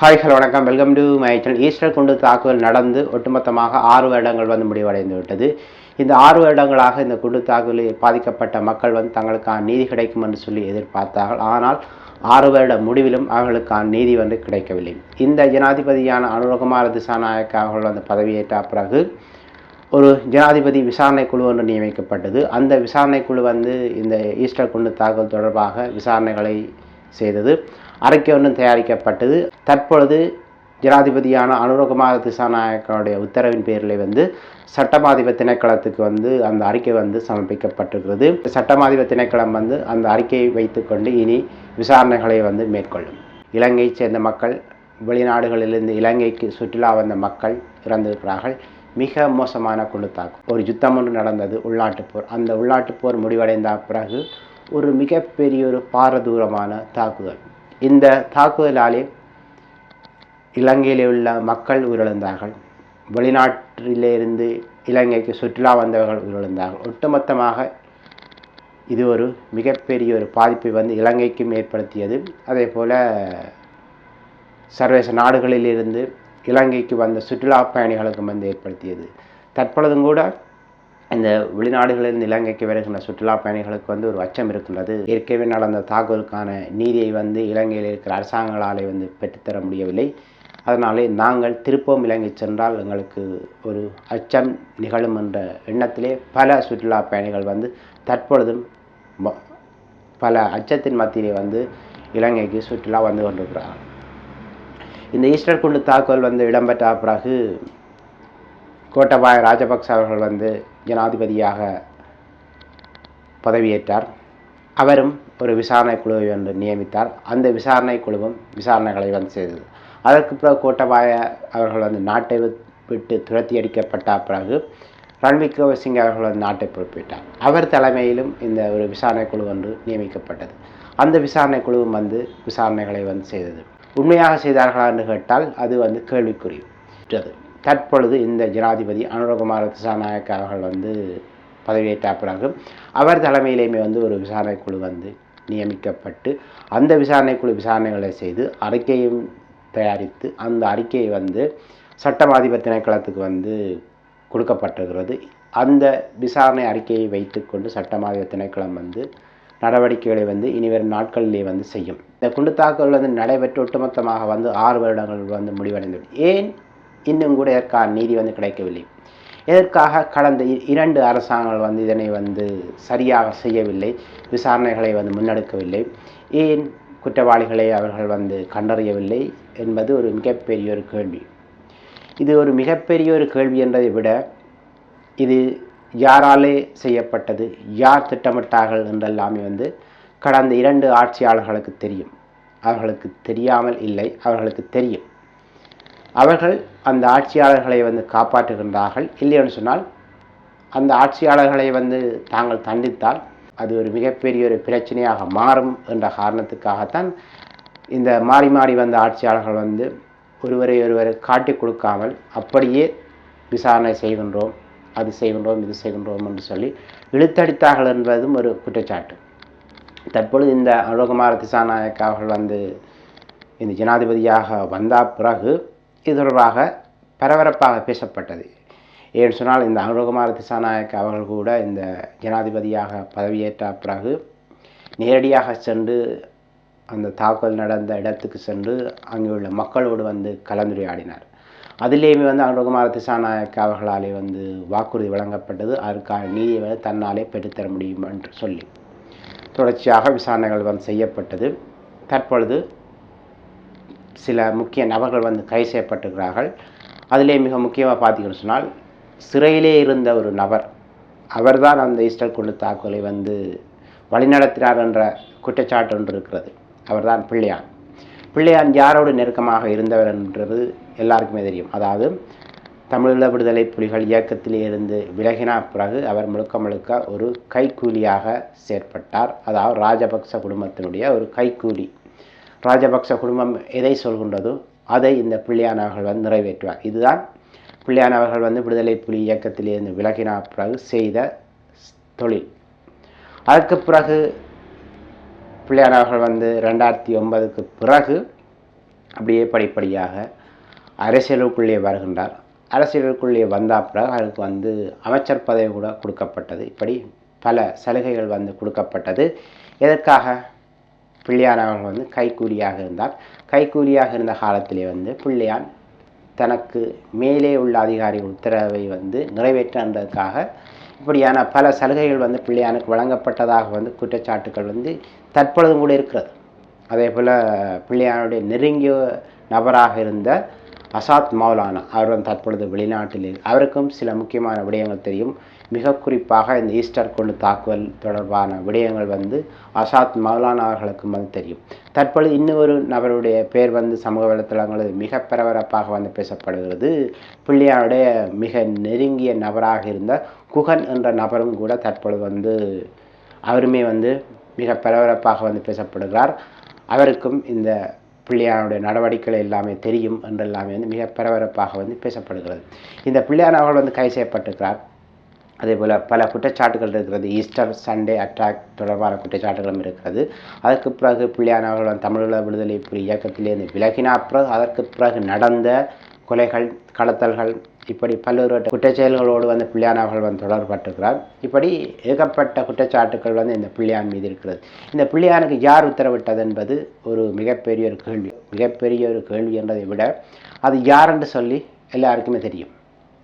Hi hello வணக்கம். Welcome to my channel Easter குண்டு தாக்குதல் நடந்து ஒட்டுமொத்தமாக ஆறு வருடங்கள் வந்து முடிவடைந்து விட்டது. இந்த ஆறு வருடங்களாக இந்த குண்டு தாக்குதலில் பாதிக்கப்பட்ட மக்கள் வந்து தங்களுக்கான நீதி கிடைக்கும் என்று சொல்லி எதிர்பார்த்தார்கள். ஆனால் ஆறு வருட முடிவிலும் அவர்களுக்கான நீதி வந்து கிடைக்கவில்லை. இந்த ஜனாதிபதியான அனுரகுமார திசாநாயக்க அவர்கள் வந்து பதவியேற்ற பிறகு ஒரு ஜனாதிபதி விசாரணை குழு ஒன்று நியமிக்கப்பட்டது. அந்த விசாரணை குழு வந்து இந்த ஈஸ்டர் குண்டு தாக்குதல் தொடர்பாக விசாரணைகளை செய்தது. அறிக்கை ஒன்றும் தயாரிக்கப்பட்டது. தற்பொழுது ஜனாதிபதியான அனுரகுமார திசாநாயக்கனுடைய உத்தரவின் பேரில் வந்து சட்டமாதிப திணைக்களத்துக்கு வந்து அந்த அறிக்கை வந்து சமர்ப்பிக்கப்பட்டிருக்கிறது. சட்டமாதிப திணைக்களம் வந்து அந்த அறிக்கையை வைத்துக்கொண்டு இனி விசாரணைகளை வந்து மேற்கொள்ளும். இலங்கையைச் சேர்ந்த மக்கள் வெளிநாடுகளிலிருந்து இலங்கைக்கு சுற்றுலா வந்த மக்கள் இறந்திருக்கிறார்கள். மிக மோசமான குழு குழுத்தாக்கும் ஒரு யுத்தம் ஒன்று நடந்தது உள்நாட்டுப் போர். அந்த உள்நாட்டுப் போர் முடிவடைந்த பிறகு ஒரு மிகப்பெரிய ஒரு பாரதூரமான தாக்குதல். இந்த தாக்குதலாலே இலங்கையிலே உள்ள மக்கள் உயிரிழந்தார்கள். வெளிநாட்டிலிருந்து இலங்கைக்கு சுற்றுலா வந்தவர்கள் உயிரிழந்தார்கள். ஒட்டுமொத்தமாக இது ஒரு மிகப்பெரிய ஒரு பாதிப்பை வந்து இலங்கைக்கும் ஏற்படுத்தியது. அதே போல் சர்வதேச நாடுகளிலிருந்து இலங்கைக்கு வந்த சுற்றுலா பயணிகளுக்கும் வந்து ஏற்படுத்தியது. தற்பொழுதும் கூட இந்த வெளிநாடுகளிலிருந்து இலங்கைக்கு வருகின்ற சுற்றுலா பயணிகளுக்கு வந்து ஒரு அச்சம் இருக்கின்றது. ஏற்கனவே நடந்த தாக்குதலுக்கான நீதியை வந்து இலங்கையில் இருக்கிற அரசாங்கங்களாலே வந்து பெற்றுத்தர முடியவில்லை. அதனாலே நாங்கள் திருப்பவும் இலங்கை சென்றால் எங்களுக்கு ஒரு அச்சம் நிகழும் என்ற எண்ணத்திலே பல சுற்றுலா பயணிகள் வந்து தற்பொழுதும் ம- பல அச்சத்தின் மத்தியிலே வந்து இலங்கைக்கு சுற்றுலா வந்து கொண்டிருக்கிறார்கள். இந்த ஈஸ்டர் குண்டு தாக்குதல் வந்து இடம்பெற்ற பிறகு கோட்டபாய ராஜபக்ச அவர்கள் வந்து ஜனாதிபதியாக பதவியேற்றார். அவரும் ஒரு விசாரணை குழுவை வந்து நியமித்தார். அந்த விசாரணை குழுவும் விசாரணைகளை வந்து செய்தது. அதற்கு பிறகு கோட்டபாய அவர்கள் வந்து நாட்டை விட்டு துரத்தி அடிக்கப்பட்ட பிறகு ரன்விக்ரம சிங் அவர்கள் வந்து நாட்டை பொறுப்பிட்டார். அவர் தலைமையிலும் இந்த ஒரு விசாரணை குழு ஒன்று நியமிக்கப்பட்டது. அந்த விசாரணை குழுவும் வந்து விசாரணைகளை வந்து செய்தது. உண்மையாக செய்தார்களா என்று கேட்டால் அது வந்து கேள்விக்குறி. தற்பொழுது இந்த ஜனாதிபதி அனுரகுமார திசாநாயக்க அவர்கள் வந்து பதவியேற்ற பிறகு அவர் தலைமையிலேயுமே வந்து ஒரு விசாரணை குழு வந்து நியமிக்கப்பட்டு அந்த விசாரணை குழு விசாரணைகளை செய்து அறிக்கையும் தயாரித்து அந்த அறிக்கையை வந்து சட்டமாதிபர் திணைக்களத்துக்கு வந்து கொடுக்கப்பட்டிருக்கிறது. அந்த விசாரணை அறிக்கையை வைத்துக்கொண்டு சட்டமாதிபர் திணைக்களம் வந்து நடவடிக்கைகளை வந்து இனிவரும் நாட்களிலே வந்து செய்யும். இந்த குண்டு தாக்குதல் வந்து நடைபெற்று ஒட்டுமொத்தமாக வந்து ஆறு வருடங்கள் வந்து முடிவடைந்தது ஏன் இன்னும் கூட இதற்கான நீதி வந்து கிடைக்கவில்லை. இதற்காக கடந்த இ- இரண்டு அரசாங்கங்கள் வந்து இதனை வந்து சரியாக செய்யவில்லை விசாரணைகளை வந்து முன்னெடுக்கவில்லை. ஏன் குற்றவாளிகளை அவர்கள் வந்து கண்டறியவில்லை என்பது ஒரு மிகப்பெரிய ஒரு கேள்வி. இது ஒரு மிகப்பெரிய ஒரு கேள்வி என்பதை விட இது யாராலே செய்யப்பட்டது யார் திட்டமிட்டார்கள் என்றெல்லாமே வந்து கடந்த இரண்டு ஆட்சியாளர்களுக்கு தெரியும். அவர்களுக்கு தெரியாமல் இல்லை அவர்களுக்கு தெரியும். அவர்கள் அந்த ஆட்சியாளர்களை வந்து காப்பாற்றுகின்றார்கள். இல்லைன்னு சொன்னால் அந்த ஆட்சியாளர்களை வந்து தாங்கள் தண்டித்தால் அது ஒரு மிகப்பெரிய ஒரு பிரச்சனையாக மாறும் என்ற காரணத்துக்காகத்தான் இந்த மாறி மாறி வந்த ஆட்சியாளர்கள் வந்து ஒருவரை ஒருவர் காட்டி கொடுக்காமல் அப்படியே விசாரணை செய்கின்றோம் அது செய்கின்றோம் இது செய்கின்றோம் என்று சொல்லி இழுத்தடித்தார்கள் என்பதும் ஒரு குற்றச்சாட்டு. தற்பொழுது இந்த அனுகுமார திசாநாயக்க அவர்கள் வந்து இந்த ஜனாதிபதியாக வந்த பிறகு இது தொடர்பாக பரபரப்பாக பேசப்பட்டது. ஏன்னு சொன்னால் இந்த அனுரகுமார திசாநாயக்க அவர்கள் கூட இந்த ஜனாதிபதியாக பதவியேற்ற பிறகு நேரடியாக சென்று அந்த தாக்குதல் நடந்த இடத்துக்கு சென்று அங்கே உள்ள மக்களோடு வந்து கலந்துரையாடினார். அதிலேயுமே வந்து அனுரகுமார திசாநாயக்க அவர்களாலே வந்து வாக்குறுதி வழங்கப்பட்டது. அதற்கான நீதியை வந்து தன்னாலே பெற்றுத்தர முடியும் என்று சொல்லி தொடர்ச்சியாக விசாரணைகள் வந்து செய்யப்பட்டது. தற்பொழுது சில முக்கிய நபர்கள் வந்து கைது செய்யப்பட்டிருக்கிறார்கள். அதிலே மிக முக்கியமாக பார்த்தீங்கன்னு சொன்னால் சிறையிலே இருந்த ஒரு நபர் அவர்தான் அந்த ஈஸ்டர் குண்டு தாக்குதலை வந்து வழிநடத்தினார் என்ற குற்றச்சாட்டு ஒன்று இருக்கிறது. அவர்தான் பிள்ளையான். பிள்ளையான் யாரோடு நெருக்கமாக இருந்தவர் என்றது எல்லாருக்குமே தெரியும். அதாவது தமிழீழ விடுதலை புலிகள் இயக்கத்திலே இருந்து விலகினா பிறகு அவர் முழுக்க முழுக்க ஒரு கைக்கூலியாக செயற்பட்டார். அதாவது ராஜபக்ச குடும்பத்தினுடைய ஒரு கைக்கூலி. ராஜபக்ச குடும்பம் எதை சொல்கின்றதோ? அதை இந்த பிள்ளையான் அவர்கள் வந்து நிறைவேற்றுவார். இதுதான் பிள்ளையான் அவர்கள் வந்து விடுதலை புலி இயக்கத்திலிருந்து விலகின பிறகு செய்த தொழில். அதற்கு பிறகு பிள்ளையான் அவர்கள் வந்து ரெண்டாயிரத்தி ஒன்பதுக்கு பிறகு அப்படியே படிப்படியாக அரசியலுக்குள்ளே வருகின்றார். அரசியலுக்குள்ளே வந்த பிறகு அவருக்கு வந்து அமைச்சர் பதவி கூட கொடுக்கப்பட்டது. இப்படி பல சலுகைகள் வந்து கொடுக்கப்பட்டது. எதற்காக? பிள்ளையான் வந்து கைக்கூலியாக இருந்தார் கைக்கூலியாக இருந்த காலத்திலே வந்து பிள்ளையான் தனக்கு மேலே உள்ள அதிகாரி உத்தரவை வந்து நிறைவேற்றன்றதுக்காக இப்படியான பல சலுகைகள் வந்து பிள்ளையானுக்கு வழங்கப்பட்டதாக வந்து குற்றச்சாட்டுகள் வந்து தற்பொழுதும் கூட இருக்கிறது. அதே போல் பிள்ளையானுடைய நெருங்கிய நபராக இருந்த அசாத் மௌலானா அவர் வந்து தற்பொழுது வெளிநாட்டில் அவருக்கும் சில முக்கியமான விடயங்கள் தெரியும். மிக குறிப்பாக இந்த ஈஸ்டர் கொண்டு தாக்குதல் தொடர்பான விடயங்கள் வந்து அசாத் மௌலானா அவர்களுக்கும் வந்து தெரியும். தற்பொழுது இன்னொரு நபருடைய பேர் வந்து சமூக வலைத்தளங்களில் மிக பரபரப்பாக வந்து பேசப்படுகிறது. பிள்ளையாருடைய மிக நெருங்கிய நபராக இருந்த குகன் என்ற நபரும் கூட தற்பொழுது வந்து அவருமே வந்து மிக பரபரப்பாக வந்து பேசப்படுகிறார். அவருக்கும் இந்த பிள்ளையானுடைய நடவடிக்கைகள் எல்லாமே தெரியும் என்றெல்லாமே வந்து மிக பரபரப்பாக வந்து பேசப்படுகிறது. இந்த பிள்ளையான் அவர்கள் வந்து கை செய்யப்பட்டிருக்கிறார். அதே போல் பல குற்றச்சாட்டுகள் இருக்கிறது. ஈஸ்டர் சண்டே அட்டாக் தொடர்பான குற்றச்சாட்டுகளும் இருக்கிறது. அதற்கு பிறகு பிள்ளையானவர்கள் தமிழீழ விடுதலை புலி இயக்கத்திலிருந்து விலகினா பிறகு அதற்கு பிறகு நடந்த கொலைகள் கடத்தல்கள் இப்படி பல்வேறு குற்றச்செயல்களோடு வந்து பிள்ளையான் அவர்கள் வந்து தொடர்பட்டிருக்கிறார் இப்படி ஏகப்பட்ட குற்றச்சாட்டுகள் வந்து இந்த பிள்ளையான் மீது இருக்கிறது. இந்த பிள்ளையானுக்கு யார் உத்தரவிட்டது என்பது ஒரு மிகப்பெரிய ஒரு கேள்வி. மிகப்பெரிய ஒரு கேள்வி என்றதை விட அது யார் என்று சொல்லி எல்லாருக்குமே தெரியும்.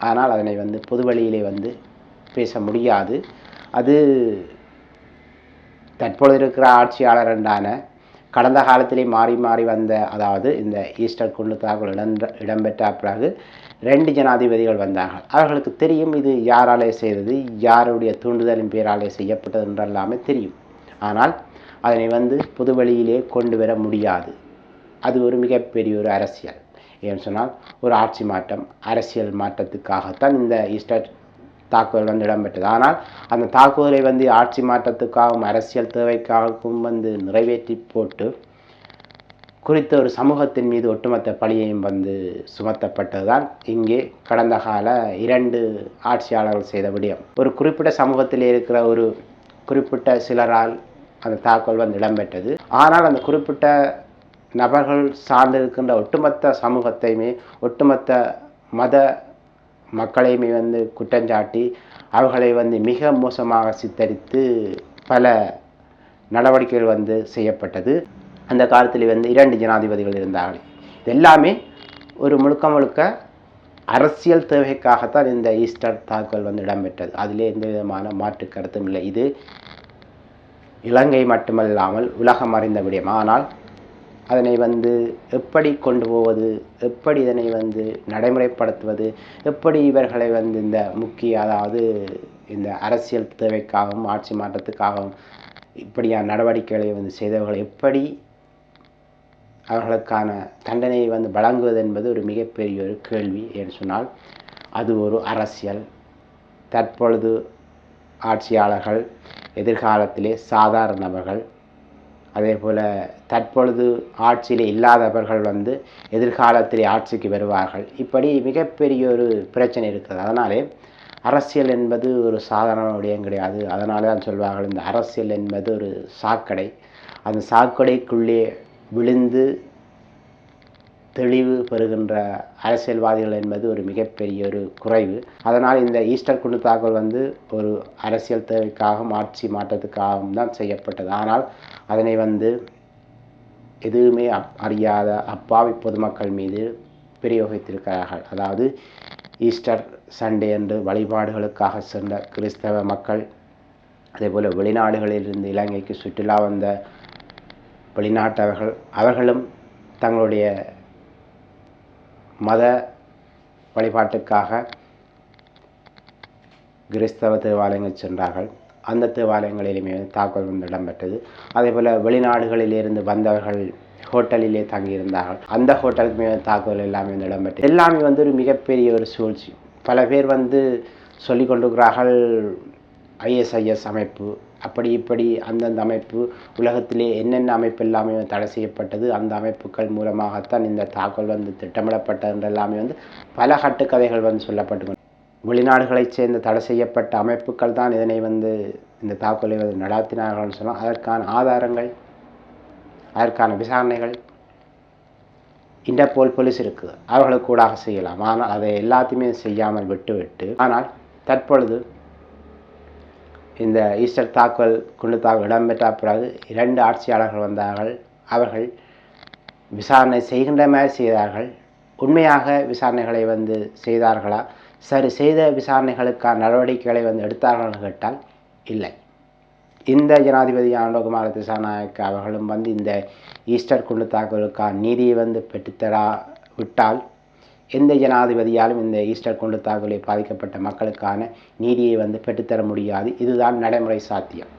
ஆனால் அதனை வந்து பொது வழியிலே வந்து பேச முடியாது அது தற்பொழுது இருக்கிற ஆட்சியாளர் என்றான கடந்த காலத்திலே மாறி மாறி வந்த அதாவது இந்த ஈஸ்டர் குண்டு தாக்குதல் இடம் இடம்பெற்ற பிறகு ரெண்டு ஜனாதிபதிகள் வந்தார்கள். அவர்களுக்கு தெரியும் இது யாராலே செய்தது யாருடைய தூண்டுதலின் பேராலே செய்யப்பட்டது என்றெல்லாமே தெரியும். ஆனால் அதனை வந்து புது வழியிலே கொண்டு வர முடியாது. அது ஒரு மிகப்பெரிய ஒரு அரசியல். ஏன்னு சொன்னால் ஒரு ஆட்சி மாற்றம் அரசியல் மாற்றத்துக்காகத்தான் இந்த ஈஸ்டர் தாக்குதல் வந்து இடம்பெற்றது. ஆனால் அந்த தாக்குதலை வந்து ஆட்சி மாற்றத்துக்காகவும் அரசியல் தேவைக்காகவும் வந்து நிறைவேற்றி போட்டு குறித்த ஒரு சமூகத்தின் மீது ஒட்டுமொத்த பழியையும் வந்து சுமத்தப்பட்டதுதான் இங்கே கடந்த கால இரண்டு ஆட்சியாளர்கள் செய்த விடயம். ஒரு குறிப்பிட்ட சமூகத்தில் இருக்கிற ஒரு குறிப்பிட்ட சிலரால் அந்த தாக்குதல் வந்து இடம்பெற்றது. ஆனால் அந்த குறிப்பிட்ட நபர்கள் சார்ந்திருக்கின்ற ஒட்டுமொத்த சமூகத்தையுமே ஒட்டுமொத்த மத மக்களையுமே வந்து குற்றஞ்சாட்டி அவர்களை வந்து மிக மோசமாக சித்தரித்து பல நடவடிக்கைகள் வந்து செய்யப்பட்டது. அந்த காலத்தில் வந்து இரண்டு ஜனாதிபதிகள் இருந்தார்கள். இது எல்லாமே ஒரு முழுக்க முழுக்க அரசியல் தேவைக்காகத்தான் இந்த ஈஸ்டர் தாக்குதல் வந்து இடம்பெற்றது. அதிலே எந்த விதமான மாற்று கருத்தும் இல்லை. இது இலங்கை மட்டுமல்லாமல் உலகம் அறிந்த விடயம். ஆனால் அதனை வந்து எப்படி கொண்டு போவது எப்படி இதனை வந்து நடைமுறைப்படுத்துவது எப்படி இவர்களை வந்து இந்த முக்கிய அதாவது இந்த அரசியல் தேவைக்காகவும் ஆட்சி மாற்றத்துக்காகவும் இப்படியான நடவடிக்கைகளை வந்து செய்தவர்கள் எப்படி அவர்களுக்கான தண்டனையை வந்து வழங்குவது என்பது ஒரு மிகப்பெரிய ஒரு கேள்வி என்று சொன்னால் அது ஒரு அரசியல். தற்பொழுது ஆட்சியாளர்கள் எதிர்காலத்திலே சாதாரண நபர்கள் அதே போல் தற்பொழுது ஆட்சியில் இல்லாதவர்கள் வந்து எதிர்காலத்திலே ஆட்சிக்கு வருவார்கள். இப்படி மிகப்பெரிய ஒரு பிரச்சனை இருக்குது. அதனாலே அரசியல் என்பது ஒரு சாதாரண விடயம் கிடையாது. அதனால தான் சொல்வார்கள் இந்த அரசியல் என்பது ஒரு சாக்கடை. அந்த சாக்கடைக்குள்ளே விழுந்து தெளிவு பெறுகின்ற அரசியல்வாதிகள் என்பது ஒரு மிகப்பெரிய ஒரு குறைவு. அதனால் இந்த ஈஸ்டர் குண்டு தாக்குதல் வந்து ஒரு அரசியல் தேவைக்காகவும் ஆட்சி மாற்றத்துக்காகவும் தான் செய்யப்பட்டது. ஆனால் அதனை வந்து எதுவுமே அப்- அறியாத அப்பாவி பொதுமக்கள் மீது பிரயோகித்திருக்கிறார்கள். அதாவது ஈஸ்டர் சண்டே என்று வழிபாடுகளுக்காக சென்ற கிறிஸ்தவ மக்கள் அதேபோல் வெளிநாடுகளிலிருந்து இலங்கைக்கு சுற்றுலா வந்த வெளிநாட்டவர்கள் அவர்களும் தங்களுடைய மத வழிபாட்டுக்காக கிறிஸ்தவ தேவாலயங்கள் சென்றார்கள். அந்த தேவாலயங்களிலுமே தாக்குதல் வந்து இடம்பெற்றது. அதேபோல் வெளிநாடுகளிலிருந்து வந்தவர்கள் ஹோட்டலிலே தங்கியிருந்தார்கள். அந்த ஹோட்டலுக்கு மேலே தாக்குதல் எல்லாமே வந்து இடம்பெற்றது. எல்லாமே வந்து ஒரு மிகப்பெரிய ஒரு சூழ்ச்சி. பல பேர் வந்து சொல்லிக் கொண்டிருக்கிறார்கள் ஐஎஸ்ஐஎஸ் அமைப்பு அப்படி இப்படி அந்தந்த அமைப்பு உலகத்திலே என்னென்ன அமைப்பு எல்லாமே தடை செய்யப்பட்டது அந்த அமைப்புகள் மூலமாகத்தான் இந்த தாக்குதல் வந்து திட்டமிடப்பட்டது என்று எல்லாமே வந்து பல கட்டுக்கதைகள் வந்து சொல்லப்பட்டு வெளிநாடுகளைச் சேர்ந்த தடை செய்யப்பட்ட அமைப்புகள் தான் இதனை வந்து இந்த தாக்குதலை வந்து நடாத்தினார்கள்னு சொன்னால் அதற்கான ஆதாரங்கள் அதற்கான விசாரணைகள் இன்டர்போல் போலீஸ் இருக்குது அவர்களுக்கு கூடாக செய்யலாம். ஆனால் அதை எல்லாத்தையுமே செய்யாமல் விட்டுவிட்டு ஆனால் தற்பொழுது இந்த ஈஸ்டர் தாக்குதல் குண்டு தாக்குதல் இடம்பெற்ற பிறகு இரண்டு ஆட்சியாளர்கள் வந்தார்கள். அவர்கள் விசாரணை செய்கின்ற மாதிரி செய்தார்கள். உண்மையாக விசாரணைகளை வந்து செய்தார்களா? சரி செய்த விசாரணைகளுக்கான நடவடிக்கைகளை வந்து எடுத்தார்கள் கேட்டால் இல்லை. இந்த ஜனாதிபதி ஆண்டகுமார திசாநாயக்க அவர்களும் வந்து இந்த ஈஸ்டர் குண்டு தாக்குதலுக்கான நீதியை வந்து பெற்றுத்தரா விட்டால் எந்த ஜனாதிபதியாலும் இந்த ஈஸ்டர் குண்டு தாக்குதலை பாதிக்கப்பட்ட மக்களுக்கான நீதியை வந்து பெற்றுத்தர முடியாது. இதுதான் நடைமுறை சாத்தியம்.